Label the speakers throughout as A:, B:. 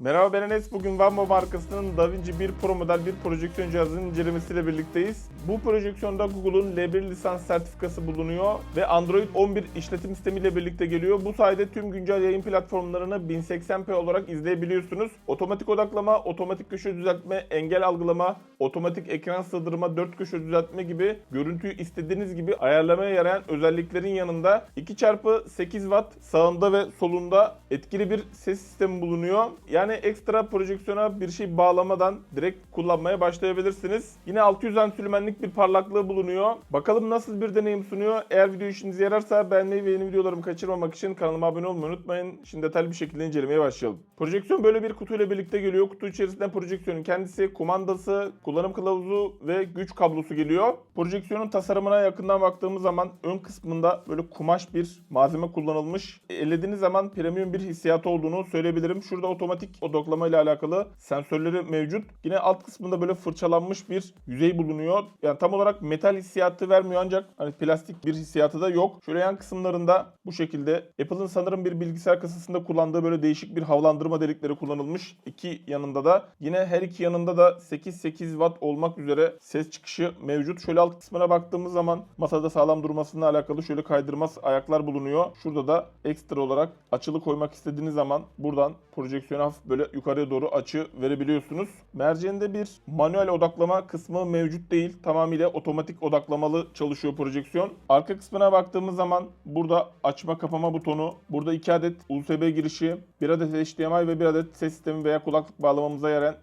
A: Merhaba ben Enes. Bugün Vambo markasının DaVinci 1 Pro model bir projeksiyon cihazının incelemesiyle birlikteyiz. Bu projeksiyonda Google'un L1 lisans sertifikası bulunuyor ve Android 11 işletim sistemiyle birlikte geliyor. Bu sayede tüm güncel yayın platformlarını 1080p olarak izleyebiliyorsunuz. Otomatik odaklama, otomatik köşe düzeltme, engel algılama, otomatik ekran sığdırma, 4 köşe düzeltme gibi görüntüyü istediğiniz gibi ayarlamaya yarayan özelliklerin yanında 2x8 Watt sağında ve solunda etkili bir ses sistemi bulunuyor. Yani ekstra projeksiyona bir şey bağlamadan direkt kullanmaya başlayabilirsiniz. Yine 600 ansülmenlik bir parlaklığı bulunuyor. Bakalım nasıl bir deneyim sunuyor. Eğer video işinize yararsa beğenmeyi ve yeni videolarımı kaçırmamak için kanalıma abone olmayı unutmayın. Şimdi detaylı bir şekilde incelemeye başlayalım. Projeksiyon böyle bir kutuyla birlikte geliyor. Kutu içerisinde projeksiyonun kendisi, kumandası, kullanım kılavuzu ve güç kablosu geliyor. Projeksiyonun tasarımına yakından baktığımız zaman ön kısmında böyle kumaş bir malzeme kullanılmış. Ellediğiniz zaman premium bir hissiyatı olduğunu söyleyebilirim. Şurada otomatik odaklama ile alakalı sensörleri mevcut. Yine alt kısmında böyle fırçalanmış bir yüzey bulunuyor. Yani tam olarak metal hissiyatı vermiyor ancak hani plastik bir hissiyatı da yok. Şöyle yan kısımlarında bu şekilde Apple'ın sanırım bir bilgisayar kasasında kullandığı böyle değişik bir havalandırma delikleri kullanılmış. İki yanında da yine her iki yanında da 8-8 watt olmak üzere ses çıkışı mevcut. Şöyle alt kısmına baktığımız zaman masada sağlam durmasıyla alakalı şöyle kaydırmaz ayaklar bulunuyor. Şurada da ekstra olarak açılı koymak istediğiniz zaman buradan projeksiyona hafif böyle yukarıya doğru açı verebiliyorsunuz. Merceğinde bir manuel odaklama kısmı mevcut değil. Tamamıyla otomatik odaklamalı çalışıyor projeksiyon. Arka kısmına baktığımız zaman burada açma kapama butonu, burada 2 adet USB girişi, 1 adet HDMI ve 1 adet ses sistemi veya kulaklık bağlamamıza yarayan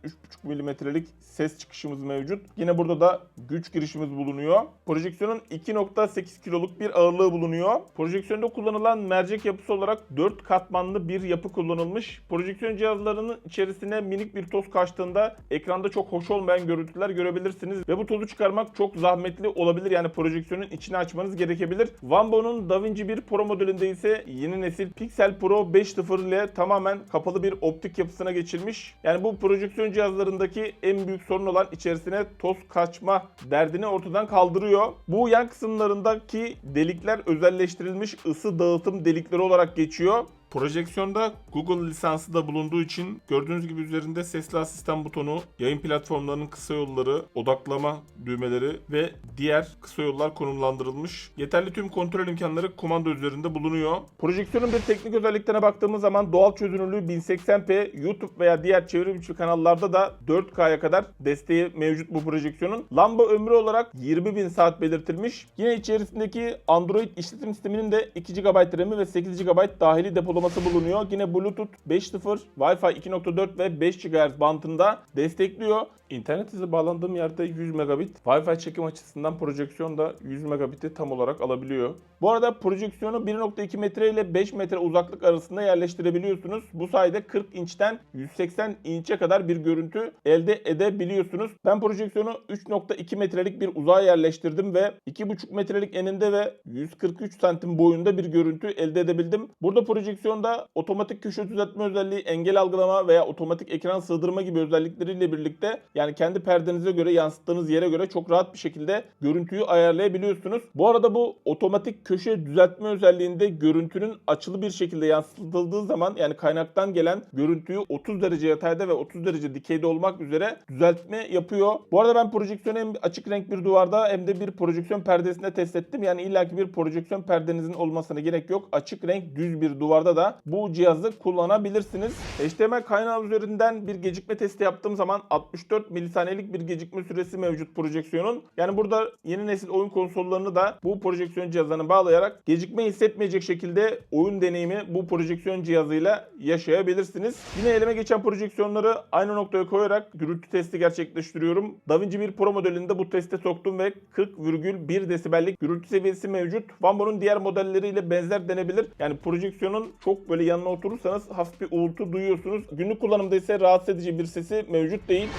A: 3.5 mm'lik ses çıkışımız mevcut. Yine burada da güç girişimiz bulunuyor. Projeksiyonun 2.8 kiloluk bir ağırlığı bulunuyor. Projeksiyonda kullanılan mercek yapısı olarak 4 katmanlı bir yapı kullanılmış. Projeksiyon cihazlarının içerisine minik bir toz kaçtığında ekranda çok hoş olmayan görüntüler görebilirsiniz ve bu tozu çıkarmak çok zahmetli olabilir. Yani projeksiyonun içini açmanız gerekebilir. Vambo'nun DaVinci 1 Pro modelinde ise yeni nesil Pixel Pro 5.0 ile tamamen kapalı bir optik yapısına geçilmiş. Yani bu projeksiyon cihazlarındaki en büyük sorun olan içerisine toz kaçma derdini ortadan kaldırıyor. Bu yan kısımlarındaki delikler özelleştirilmiş ısı dağıtım delikleri olarak geçiyor. Projeksiyonda Google lisansı da bulunduğu için gördüğünüz gibi üzerinde sesli asistan butonu, yayın platformlarının kısa yolları, odaklama düğmeleri ve diğer kısa yollar konumlandırılmış. Yeterli tüm kontrol imkanları kumanda üzerinde bulunuyor. Projeksiyonun bir teknik özelliklerine baktığımız zaman doğal çözünürlüğü 1080p, YouTube veya diğer çevrimiçi kanallarda da 4K'ya kadar desteği mevcut bu projeksiyonun. Lamba ömrü olarak 20.000 saat belirtilmiş. Yine içerisindeki Android işletim sisteminin de 2 GB RAM'i ve 8 GB dahili depolama uygulaması bulunuyor. Yine Bluetooth 5.0, Wi-Fi 2.4 ve 5 GHz bandında destekliyor. İnternet hızı bağlandığım yerde 100 megabit. Wi-Fi çekim açısından projeksiyon da 100 megabit'i tam olarak alabiliyor. Bu arada projeksiyonu 1.2 metre ile 5 metre uzaklık arasında yerleştirebiliyorsunuz. Bu sayede 40 inçten 180 inçe kadar bir görüntü elde edebiliyorsunuz. Ben projeksiyonu 3.2 metrelik bir uzağa yerleştirdim ve 2.5 metrelik eninde ve 143 santim boyunda bir görüntü elde edebildim. Burada projeksiyonda otomatik köşe düzeltme özelliği, engel algılama veya otomatik ekran sığdırma gibi özellikleriyle birlikte yani kendi perdenize göre yansıttığınız yere göre çok rahat bir şekilde görüntüyü ayarlayabiliyorsunuz. Bu arada bu otomatik köşe düzeltme özelliğinde görüntünün açılı bir şekilde yansıtıldığı zaman yani kaynaktan gelen görüntüyü 30 derece yatayda ve 30 derece dikeyde olmak üzere düzeltme yapıyor. Bu arada ben projeksiyonu hem açık renk bir duvarda hem de bir projeksiyon perdesinde test ettim. Yani illaki bir projeksiyon perdenizin olmasına gerek yok. Açık renk düz bir duvarda da bu cihazı kullanabilirsiniz. HDMI kaynağı üzerinden bir gecikme testi yaptığım zaman 64 milisaniyelik bir gecikme süresi mevcut projeksiyonun. Yani burada yeni nesil oyun konsollarını da bu projeksiyon cihazlarına bağlayarak gecikme hissetmeyecek şekilde oyun deneyimi bu projeksiyon cihazıyla yaşayabilirsiniz. Yine elime geçen projeksiyonları aynı noktaya koyarak gürültü testi gerçekleştiriyorum. DaVinci 1 Pro modelinde bu teste soktum ve 40,1 desibellik gürültü seviyesi mevcut. Vambo'nun diğer modelleriyle benzer denebilir. Yani projeksiyonun çok böyle yanına oturursanız hafif bir uğultu duyuyorsunuz. Günlük kullanımda ise rahatsız edici bir sesi mevcut değil.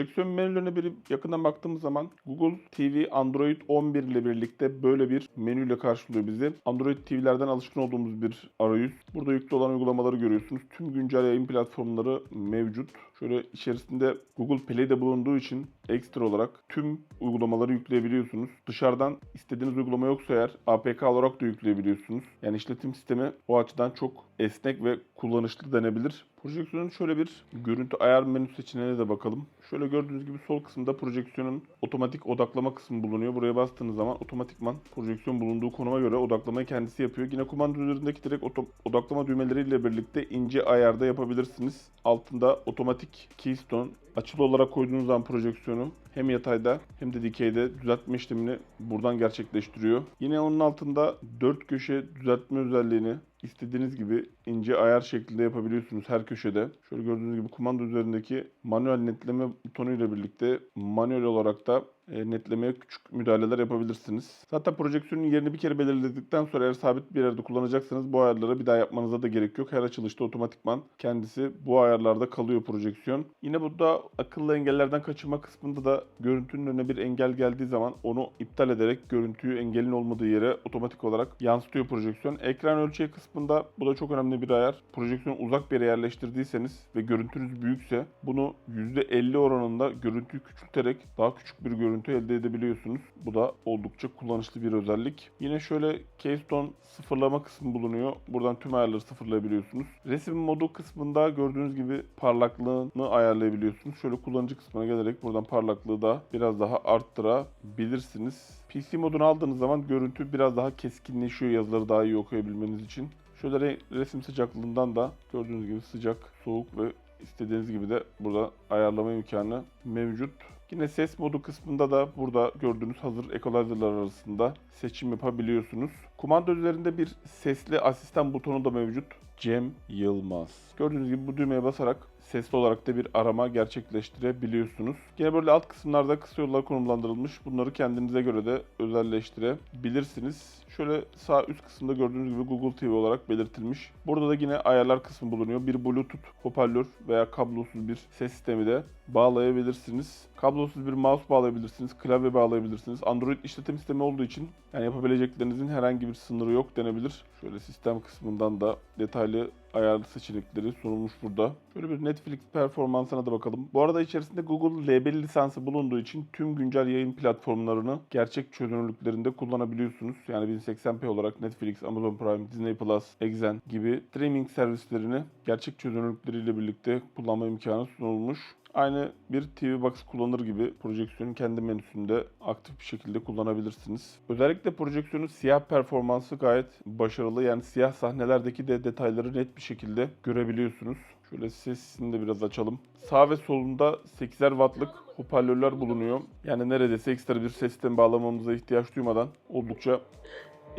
A: Projeksiyon menülerine bir yakından baktığımız zaman Google TV Android 11 ile birlikte böyle bir menüyle karşılıyor bizi. Android TV'lerden alışkın olduğumuz bir arayüz. Burada yüklü olan uygulamaları görüyorsunuz. Tüm güncel yayın platformları mevcut. Şöyle içerisinde Google Play'de bulunduğu için ekstra olarak tüm uygulamaları yükleyebiliyorsunuz. Dışarıdan istediğiniz uygulama yoksa eğer APK olarak da yükleyebiliyorsunuz. Yani işletim sistemi o açıdan çok esnek ve kullanışlı denebilir. Projeksiyonun şöyle bir görüntü ayar menü seçeneğine de bakalım. Şöyle gördüğünüz gibi sol kısımda projeksiyonun otomatik odaklama kısmı bulunuyor. Buraya bastığınız zaman otomatikman projeksiyon bulunduğu konuma göre odaklamayı kendisi yapıyor. Yine kumanda üzerindeki direkt odaklama düğmeleriyle birlikte ince ayarda yapabilirsiniz. Altında otomatik keystone açılı olarak koyduğunuz zaman projeksiyonu hem yatayda hem de dikeyde düzeltme işlemini buradan gerçekleştiriyor. Yine onun altında dört köşe düzeltme özelliğini istediğiniz gibi ince ayar şeklinde yapabiliyorsunuz her köşede. Şöyle gördüğünüz gibi kumanda üzerindeki manuel netleme butonu ile birlikte manuel olarak da netlemeye küçük müdahaleler yapabilirsiniz. Zaten projeksiyonun yerini bir kere belirledikten sonra eğer sabit bir yerde kullanacaksanız bu ayarları bir daha yapmanıza da gerek yok. Her açılışta otomatikman kendisi bu ayarlarda kalıyor projeksiyon. Yine burada akıllı engellerden kaçırma kısmında da görüntünün önüne bir engel geldiği zaman onu iptal ederek görüntüyü engelin olmadığı yere otomatik olarak yansıtıyor projeksiyon. Ekran ölçeği kısmında bu da çok önemli bir ayar. Projeksiyonu uzak bir yere yerleştirdiyseniz ve görüntünüz büyükse bunu %50 oranında görüntüyü küçülterek daha küçük bir görüntü elde edebiliyorsunuz. Bu da oldukça kullanışlı bir özellik. Yine şöyle Keystone sıfırlama kısmı bulunuyor. Buradan tüm ayarları sıfırlayabiliyorsunuz. Resim modu kısmında gördüğünüz gibi parlaklığını ayarlayabiliyorsunuz. Şöyle kullanıcı kısmına gelerek buradan parlaklığı da biraz daha arttırabilirsiniz. PC modunu aldığınız zaman görüntü biraz daha keskinleşiyor yazıları daha iyi okuyabilmeniz için. Şöyle re- resim sıcaklığından da gördüğünüz gibi sıcak, soğuk ve istediğiniz gibi de burada ayarlama imkanı mevcut. Yine ses modu kısmında da burada gördüğünüz hazır equalizer'lar arasında seçim yapabiliyorsunuz. Kumanda üzerinde bir sesli asistan butonu da mevcut. Cem Yılmaz. Gördüğünüz gibi bu düğmeye basarak sesli olarak da bir arama gerçekleştirebiliyorsunuz. Yine böyle alt kısımlarda kısa yollar konumlandırılmış. Bunları kendinize göre de özelleştirebilirsiniz. Şöyle sağ üst kısımda gördüğünüz gibi Google TV olarak belirtilmiş. Burada da yine ayarlar kısmı bulunuyor. Bir Bluetooth hoparlör veya kablosuz bir ses sistemi de bağlayabilirsiniz. Kablosuz bir mouse bağlayabilirsiniz, klavye bağlayabilirsiniz. Android işletim sistemi olduğu için yani yapabileceklerinizin herhangi bir sınırı yok denebilir. Şöyle sistem kısmından da detaylı ayarlı seçenekleri sunulmuş burada. Şöyle bir Netflix performansına da bakalım. Bu arada içerisinde Google L1 lisansı bulunduğu için tüm güncel yayın platformlarını gerçek çözünürlüklerinde kullanabiliyorsunuz. Yani 1080p olarak Netflix, Amazon Prime, Disney Plus, Exen gibi streaming servislerini gerçek çözünürlükleriyle birlikte kullanma imkanı sunulmuş. Aynı bir TV Box kullanır gibi projeksiyonun kendi menüsünde aktif bir şekilde kullanabilirsiniz. Özellikle projeksiyonun siyah performansı gayet başarılı. Yani siyah sahnelerdeki de detayları net bir şekilde görebiliyorsunuz. Şöyle sesini de biraz açalım. Sağ ve solunda 8'er wattlık hoparlörler bulunuyor. Yani neredeyse ekstra bir ses sistemi bağlamamıza ihtiyaç duymadan oldukça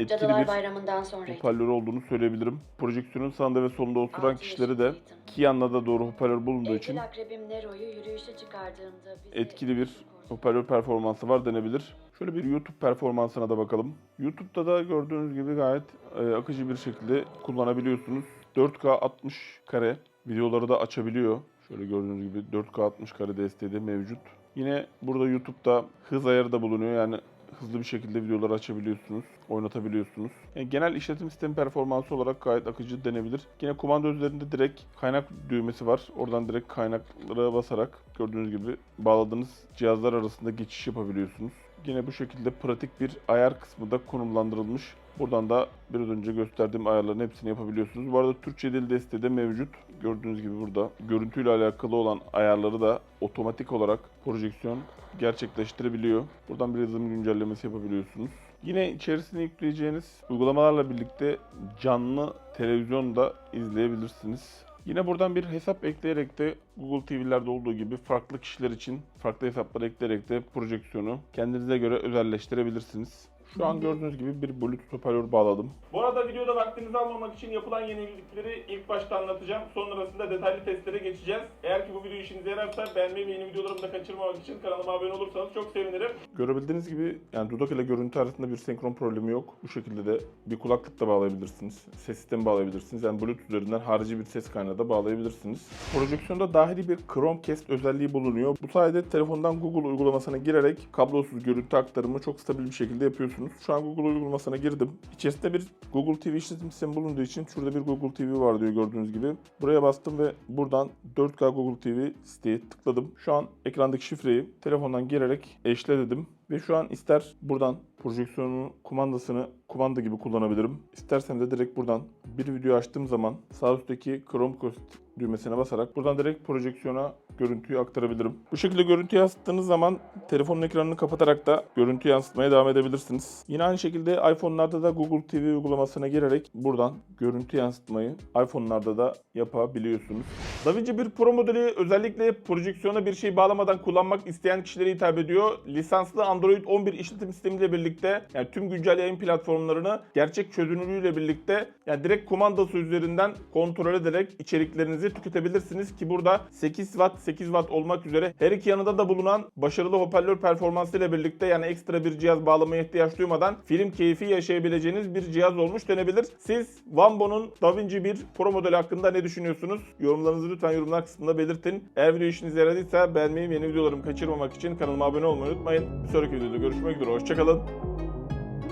A: etkili
B: Cadılar
A: bir
B: Bayramı'ndan sonra.
A: hoparlörü olduğunu söyleyebilirim. Projeksiyonun sağında ve solunda oturan
B: Altı
A: kişileri de
B: yaşındaydım.
A: iki da doğru hoparlör bulunduğu için
B: Evcil akrabim Nero'yu yürüyüşe çıkardığımda bizi
A: etkili bir hoparlör performansı var denebilir. Şöyle bir YouTube performansına da bakalım. YouTube'da da gördüğünüz gibi gayet e, akıcı bir şekilde kullanabiliyorsunuz. 4K 60 kare videoları da açabiliyor. Şöyle gördüğünüz gibi 4K 60 kare desteği de mevcut. Yine burada YouTube'da hız ayarı da bulunuyor. Yani hızlı bir şekilde videoları açabiliyorsunuz, oynatabiliyorsunuz. Yani genel işletim sistemi performansı olarak gayet akıcı denebilir. Yine kumanda üzerinde direkt kaynak düğmesi var. Oradan direkt kaynaklara basarak gördüğünüz gibi bağladığınız cihazlar arasında geçiş yapabiliyorsunuz. Yine bu şekilde pratik bir ayar kısmı da konumlandırılmış. Buradan da biraz önce gösterdiğim ayarların hepsini yapabiliyorsunuz. Bu arada Türkçe dil desteği de mevcut. Gördüğünüz gibi burada görüntüyle alakalı olan ayarları da otomatik olarak projeksiyon gerçekleştirebiliyor. Buradan bir yazılım güncellemesi yapabiliyorsunuz. Yine içerisine yükleyeceğiniz uygulamalarla birlikte canlı televizyon da izleyebilirsiniz. Yine buradan bir hesap ekleyerek de Google TV'lerde olduğu gibi farklı kişiler için farklı hesaplar ekleyerek de projeksiyonu kendinize göre özelleştirebilirsiniz. Şu an gördüğünüz gibi bir Bluetooth hoparlör bağladım. Bu arada videoda vaktinizi almamak için yapılan yenilikleri ilk başta anlatacağım. Sonrasında detaylı testlere geçeceğiz. Eğer ki bu video işinize yararsa beğenmeyi ve yeni videolarımı da kaçırmamak için kanalıma abone olursanız çok sevinirim. Görebildiğiniz gibi yani dudak ile görüntü arasında bir senkron problemi yok. Bu şekilde de bir kulaklık da bağlayabilirsiniz. Ses sistemi bağlayabilirsiniz. Yani Bluetooth üzerinden harici bir ses kaynağı da bağlayabilirsiniz. Projeksiyonda dahili bir Chromecast özelliği bulunuyor. Bu sayede telefondan Google uygulamasına girerek kablosuz görüntü aktarımı çok stabil bir şekilde yapıyorsunuz. Şu an Google uygulamasına girdim. İçerisinde bir Google TV işletim sistemi bulunduğu için şurada bir Google TV var diyor gördüğünüz gibi. Buraya bastım ve buradan 4K Google TV siteye tıkladım. Şu an ekrandaki şifreyi telefondan girerek eşle dedim. Ve şu an ister buradan projeksiyonun kumandasını kumanda gibi kullanabilirim. İstersem de direkt buradan bir video açtığım zaman sağ üstteki Chromecast düğmesine basarak buradan direkt projeksiyona görüntüyü aktarabilirim. Bu şekilde görüntü yansıttığınız zaman telefonun ekranını kapatarak da görüntü yansıtmaya devam edebilirsiniz. Yine aynı şekilde iPhone'larda da Google TV uygulamasına girerek buradan görüntü yansıtmayı iPhone'larda da yapabiliyorsunuz. DaVinci 1 Pro modeli özellikle projeksiyona bir şey bağlamadan kullanmak isteyen kişilere hitap ediyor. Lisanslı Android 11 işletim sistemiyle birlikte yani tüm güncel yayın platformlarını gerçek çözünürlüğüyle birlikte yani direkt kumandası üzerinden kontrol ederek içeriklerinizi tüketebilirsiniz ki burada 8 Watt 8 Watt olmak üzere her iki yanında da bulunan başarılı hoparlör performansıyla birlikte yani ekstra bir cihaz bağlamaya ihtiyaç duymadan film keyfi yaşayabileceğiniz bir cihaz olmuş denebilir. Siz Wambo'nun DaVinci 1 Pro modeli hakkında ne düşünüyorsunuz? Yorumlarınızı lütfen yorumlar kısmında belirtin. Eğer video işinize yaradıysa beğenmeyi yeni videolarımı kaçırmamak için kanalıma abone olmayı unutmayın. Bir sonraki videoda görüşmek üzere. Hoşçakalın.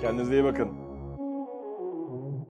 A: Kendinize iyi bakın.